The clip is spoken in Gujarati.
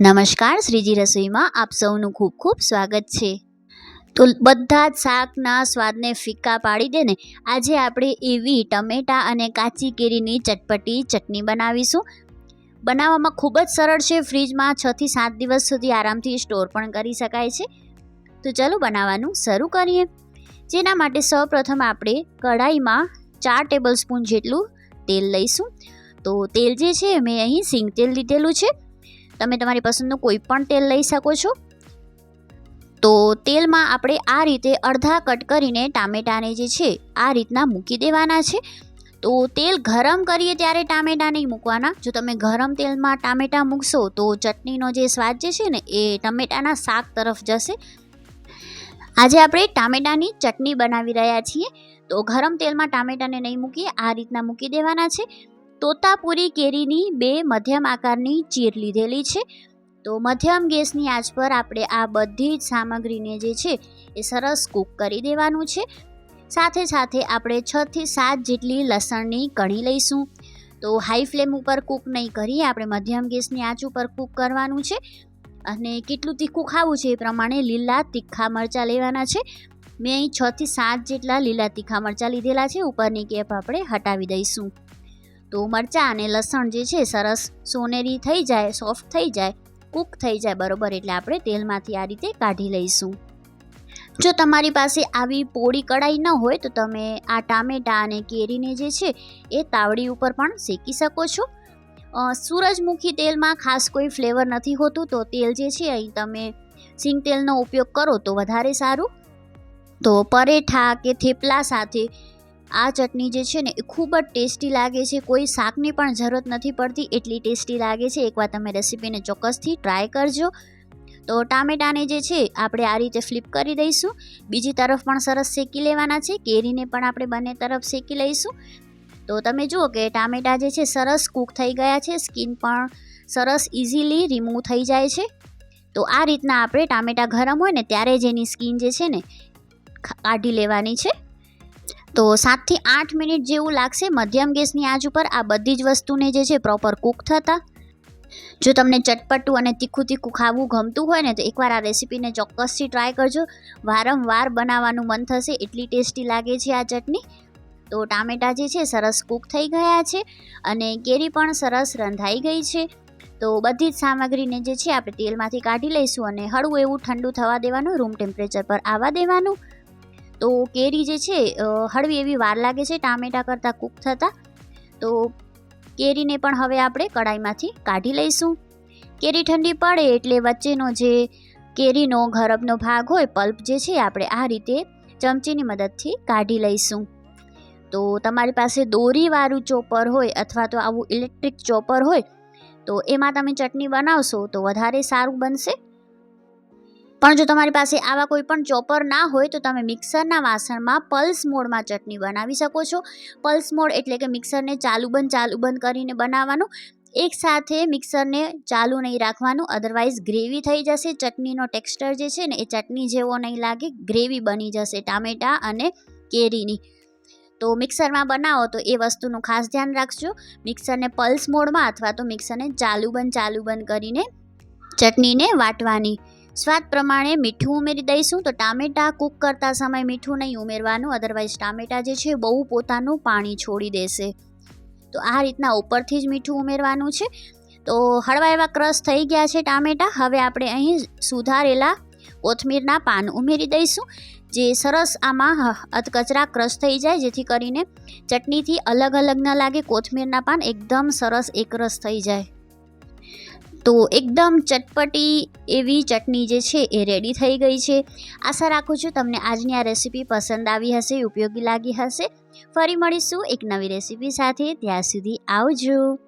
નમસ્કાર, શ્રીજી રસોઈમાં આપ સૌનું ખૂબ ખૂબ સ્વાગત છે. તો બધા જ શાકના સ્વાદને ફિક્કા પાડી દે ને આજે આપણે એવી ટમેટાં અને કાચી કેરીની ચટપટી ચટણી બનાવીશું. બનાવવામાં ખૂબ જ સરળ છે, ફ્રીજમાં છથી સાત દિવસ સુધી આરામથી સ્ટોર પણ કરી શકાય છે. તો ચલો બનાવવાનું શરૂ કરીએ. જેના માટે સૌપ્રથમ આપણે કઢાઈમાં ચાર ટેબલ સ્પૂન જેટલું તેલ લઈશું. તો તેલ જે છે, મેં અહીં સિંગ તેલ લીધેલું છે. તમે તમારી પસંદનું કોઈ પણ તેલ લઈ શકો છો. તો તેલમાં આપણે આ રીતે અડધા કટ કરીને ટામેટાને જે છે, આ રીતના મૂકી દેવાના છે. તો તેલ ગરમ કરીએ ત્યારે ટામેટાં નહીં મૂકવાના. જો તમે ગરમ તેલમાં ટામેટાં મૂકશો તો ચટણીનો જે સ્વાદ જે છે ને, એ ટમેટાના શાક તરફ જશે. આજે આપણે ટામેટાની ચટણી બનાવી રહ્યા છીએ. તો ગરમ તેલમાં ટામેટાને નહીં મૂકીએ, આ રીતના મૂકી દેવાના છે. તોતાપુરી કેરીની બે મધ્યમ આકારની ચીર લીધેલી છે. તો મધ્યમ ગેસની આંચ પર આપણે આ બધી જ સામગ્રીને જે છે એ સરસ કૂક કરી દેવાનું છે. સાથે સાથે આપણે છથી સાત જેટલી લસણની કણી લઈશું. તો હાઈ ફ્લેમ ઉપર કૂક નહીં કરીએ, આપણે મધ્યમ ગેસની આંચ ઉપર કૂક કરવાનું છે. અને કેટલું તીખું ખાવું છે એ પ્રમાણે લીલા તીખા મરચાં લેવાના છે. મેં અહીં છથી સાત જેટલા લીલા તીખા મરચાં લીધેલા છે, ઉપરની કેપ આપણે હટાવી દઈશું. તો મરચાં અને લસણ જે છે સરસ સોનેરી થઈ જાય સોફ્ટ થઈ જાય કૂક થઈ જાય બરોબર, એટલે આપણે તેલમાંથી આ રીતે કાઢી લઈશું. જો તમારી પાસે આવી પોળી કડાઈ ન હોય તો તમે આ ટામેટાં અને કેરીને જે છે એ તાવડી ઉપર પણ શેકી શકો છો. સૂરજમુખી તેલમાં ખાસ કોઈ ફ્લેવર નથી હોતું તો તેલ જે છે અહીં તમે સિંગ તેલનો ઉપયોગ કરો તો વધારે સારું. તો પરેઠા કે થેપલા સાથે આ ચટણી જે છે ને, એ ખૂબ જ ટેસ્ટી લાગે છે. કોઈ શાકની પણ જરૂરત નથી પડતી, એટલી ટેસ્ટી લાગે છે. એકવાર તમે રેસીપીને ચોક્કસથી ટ્રાય કરજો. તો ટામેટાને જે છે, આપણે આ રીતે ફ્લિપ કરી દઈશું. બીજી તરફ પણ સરસ શેકી લેવાના છે. કેરીને પણ આપણે બંને તરફ શેકી લઈશું. તો તમે જુઓ કે ટામેટા જે છે, સરસ કૂક થઈ ગયા છે. સ્કિન પણ સરસ ઇઝીલી રિમૂવ થઈ જાય છે. તો આ રીતના આપણે ટામેટા ગરમ હોય ને, ત્યારે જ એની સ્કિન જે છે ને કાઢી લેવાની છે. તો સાતથી આઠ મિનિટ જેવું લાગશે મધ્યમ ગેસની આંચ ઉપર. આ બધી જ વસ્તુને જે છે પ્રોપર કૂક થતાં. જો તમને ચટપટું અને તીખું તીખું ખાવું ગમતું હોય ને તો એકવાર આ રેસીપીને ચોક્કસથી ટ્રાય કરજો. વારંવાર બનાવવાનું મન થશે એટલી ટેસ્ટી લાગે છે આ ચટણી. તો ટામેટાં જે છે સરસ કૂક થઈ ગયા છે અને કેરી પણ સરસ રંધાઈ ગઈ છે. તો બધી જ સામગ્રીને જે છે આપણે તેલમાંથી કાઢી લઈશું અને હળવું એવું ઠંડુ થવા દેવાનું રૂમ ટેમ્પરેચર પર આવવા દેવાનું. તો કેરી જે છે હળવી એવી વાર લાગે છે, ટામેટા કરતાં કૂક થતાં. તો કેરીને પણ હવે આપણે કડાઈમાંથી કાઢી લઈશું. કેરી ઠંડી પડે એટલે વચ્ચેનો જે કેરીનો ગરબનો ભાગ હોય, પલ્પ જે છે, આપણે આ રીતે ચમચીની મદદથી કાઢી લઈશું. તો તમારી પાસે દોરીવાળું ચોપર હોય અથવા તો આવું ઇલેક્ટ્રિક ચોપર હોય, તો એમાં તમે ચટણી બનાવશો તો વધારે સારું બનશે. પણ જો તમારી પાસે આવા કોઈ પણ ચોપર ના હોય, તો તમે મિક્સરના વાસણમાં પલ્સ મોડમાં ચટણી બનાવી શકો છો. પલ્સ મોડ એટલે કે મિક્સરને ચાલુ બંધ ચાલુ બંધ કરીને બનાવવાનું. એક સાથે મિક્સરને ચાલુ નહીં રાખવાનું અધરવાઇઝ ગ્રેવી થઈ જશે. ચટણીનો ટેક્સચર જે છે ને, એ ચટણી જેવો નહીં લાગે ગ્રેવી બની જશે ટામેટાં અને કેરીની. તો મિક્સરમાં બનાવો, તો એ વસ્તુનું ખાસ ધ્યાન રાખજો. મિક્સરને પલ્સ મોડમાં અથવા તો મિક્સરને ચાલુ બંધ ચાલુ બંધ કરીને ચટણીને વાટવાની. સ્વાદ પ્રમાણે મીઠું ઉમેરી દઈશું. તો ટામેટાં કૂક કરતા સમય મીઠું નહીં ઉમેરવાનું. અધરવાઇઝ ટામેટાં જે છે બહુ પોતાનું પાણી છોડી દેશે. તો આ રીતના ઉપરથી જ મીઠું ઉમેરવાનું છે. તો હળવા એવા ક્રશ થઈ ગયા છે ટામેટાં. હવે આપણે અહીં સુધારેલા કોથમીરના પાન ઉમેરી દઈશું. જે સરસ આમાં અધકચરા ક્રશ થઈ જાય. જેથી કરીને ચટણીથી અલગ અલગ ન લાગે. કોથમીરના પાન એકદમ સરસ એકરસ થઈ જાય. તો એકદમ ચટપટી એવી ચટણી જે છે એ રેડી થઈ ગઈ છે. આશા રાખું છું તમને આજની આ રેસીપી પસંદ આવી હશે, ઉપયોગી લાગી હશે. ફરી મળીશું એક નવી રેસીપી સાથે. ત્યાં સુધી આવજો.